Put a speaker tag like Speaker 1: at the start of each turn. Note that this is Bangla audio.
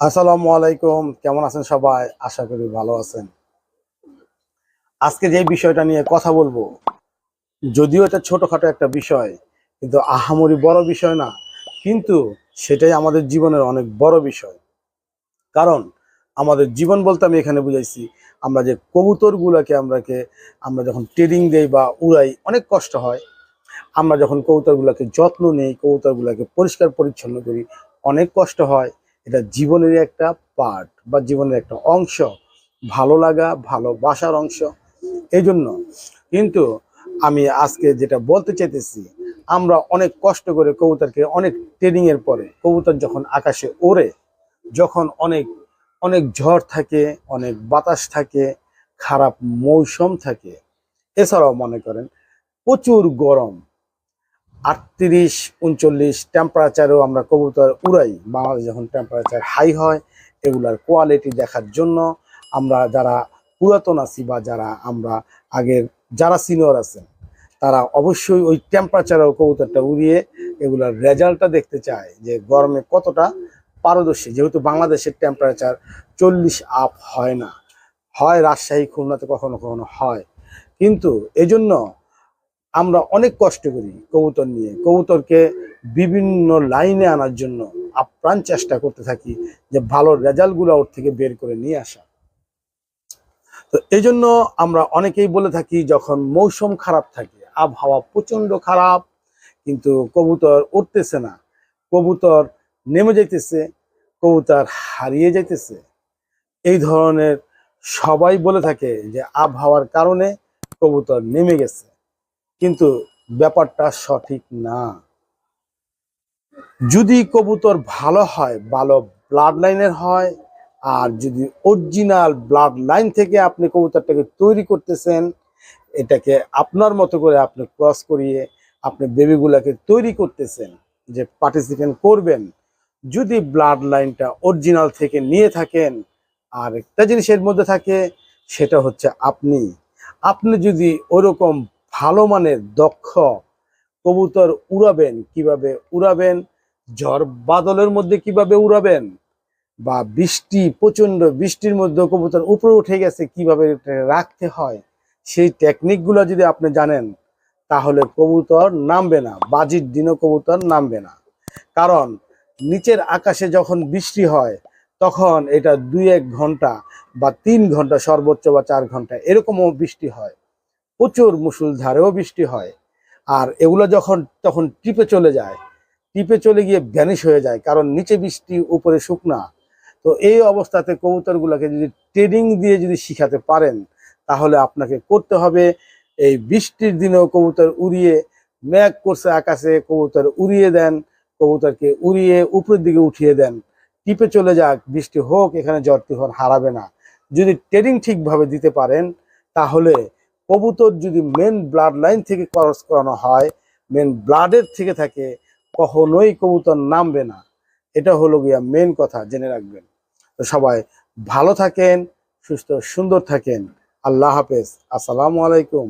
Speaker 1: আসসালামু আলাইকুম। কেমন আছেন সবাই? আশা করি ভালো আছেন। আজকে যে বিষয়টা নিয়ে কথা বলব, যদিও এটা ছোটখাটো একটা বিষয়, কিন্তু আহামরি বড় বিষয় না, কিন্তু সেটাই আমাদের জীবনের অনেক বড় বিষয়। কারণ আমাদের জীবন বলতে আমি এখানে বুঝাইছি, আমরা যে কবুতরগুলোকে আমরাকে, আমরা যখন ট্রেডিং দেই বা উড়াই, অনেক কষ্ট হয়। আমরা যখন কবুতরগুলোকে যত্ন নেই, কবুতরগুলোকে পরিষ্কার পরিচ্ছন্ন করি, অনেক কষ্ট হয়। এটা জীবনের একটা পার্ট বা জীবনের একটা অংশ। ভালো লাগা, ভালোবাসার অংশ। এই জন্য কিন্তু আমি আজকে যেটা বলতে চাইতেছি, আমরা অনেক কষ্ট করে কবুতরকে অনেক ট্রেনিং এর পরে, কবুতর যখন আকাশে ওড়ে, যখন অনেক অনেক ঝড় থাকে, অনেক বাতাস থাকে, খারাপ মৌসুম থাকে, এছাড়াও মনে করেন প্রচুর গরম আটত্রিশ, উনচল্লিশ টেম্পারেচারেও আমরা কবুতর উড়াই। বাংলাদেশ যখন টেম্পারেচার হাই হয়, এগুলার কোয়ালিটি দেখার জন্য আমরা যারা পুরাতন আছি বা যারা আমরা আগের, যারা সিনিয়র আছেন, তারা অবশ্যই ওই টেম্পারেচারেও কবুতরটা উড়িয়ে এগুলার রেজাল্টটা দেখতে চায় যে গরমে কতটা পারদর্শী। যেহেতু বাংলাদেশের টেম্পারেচার চল্লিশ আপ হয় না, হয় রাজশাহী, খুলনাতে কখনো কখনো হয়। কিন্তু এজন্য আমরা অনেক কষ্ট করি কবুতর নিয়ে। কবুতরকে বিভিন্ন লাইনে আনার জন্য আপ্রাণ চেষ্টা করতে থাকি যে ভালো রেজাল্টগুলো ওর থেকে বের করে নিয়ে আসা। তো এই জন্য আমরা অনেকেই বলে থাকি, যখন মৌসুম খারাপ থাকে, আবহাওয়া প্রচণ্ড খারাপ, কিন্তু কবুতর উঠতেছে না। কবুতর নেমে যাইতেছে, কবুতর হারিয়ে যাইতেছে। এই ধরনের সবাই বলে থাকে যে আবহাওয়ার কারণে কবুতর নেমে গেছে। কিন্তু ব্যাপারটা সঠিক না। যদি কবুতর ভালো হয়, ভালো ব্লাড লাইনের হয়, আর যদি অরিজিনাল ব্লাড লাইন থেকে আপনি কবুতরটাকে তৈরি করতেছেন, এটাকে আপনার মতো করে আপনি ক্রস করিয়ে আপনি বেবিগুলাকে তৈরি করতেছেন, যে পার্টিসিপেন্ট করবেন, যদি ব্লাড লাইনটা অরিজিনাল থেকে নিয়ে থাকেন, আর একটা জিনিসের মধ্যে থাকে, সেটা হচ্ছে আপনি। আপনি যদি ওরকম ভালো মানের, দক্ষ কবুতর উড়াবেন কীভাবে উড়াবেন? ঝড় বাদলের মধ্যে কীভাবে উড়াবেন? বা বৃষ্টি প্রচণ্ড বৃষ্টির মধ্যে কবুতর উপরে উঠে গেছে কীভাবে রাখতে হয়? সেই টেকনিকগুলো যদি আপনি জানেন, তাহলে কবুতর নামবে না, বাজির দিনও কবুতর নামবে না। কারণ নিচের আকাশে যখন বৃষ্টি হয়, তখন এটা দুই এক ঘণ্টা বা তিন ঘণ্টা সর্বোচ্চ বা চার ঘণ্টা এরকমও বৃষ্টি হয়। প্রচুর মুসুলধারেও বৃষ্টি হয়। আর এগুলো যখন, তখন টিপে চলে যায়, টিপে চলে গিয়ে ভ্যানিশ হয়ে যায়, কারণ নিচে বৃষ্টি, উপরে শুকনা। তো এই অবস্থাতে কবুতরগুলোকে যদি ট্রেডিং দিয়ে যদি শিখাতে পারেন, তাহলে আপনাকে করতে হবে এই বৃষ্টির দিনেও কবুতর উড়িয়ে ম্যাগ করছে আকাশে, কবুতর উড়িয়ে দেন, কবুতরকে উড়িয়ে উপরের দিকে উঠিয়ে দেন। টিপে চলে যাক, বৃষ্টি হোক, এখানে জ্বর তুফান হারাবে না। যদি ট্রেডিং ঠিকভাবে দিতে পারেন, তাহলে কবুতর যদি মেন ব্লাড লাইন থেকে ক্রস করানো হয় মেন ব্লাডের থেকে থাকে, কখনোই কবুতর নামবে না। এটা হলো গিয়া মেন কথা, জেনে রাখবেন। তো সবাই ভালো থাকেন, সুস্থ, সুন্দর থাকেন। আল্লাহ হাফেজ। আসসালামু আলাইকুম।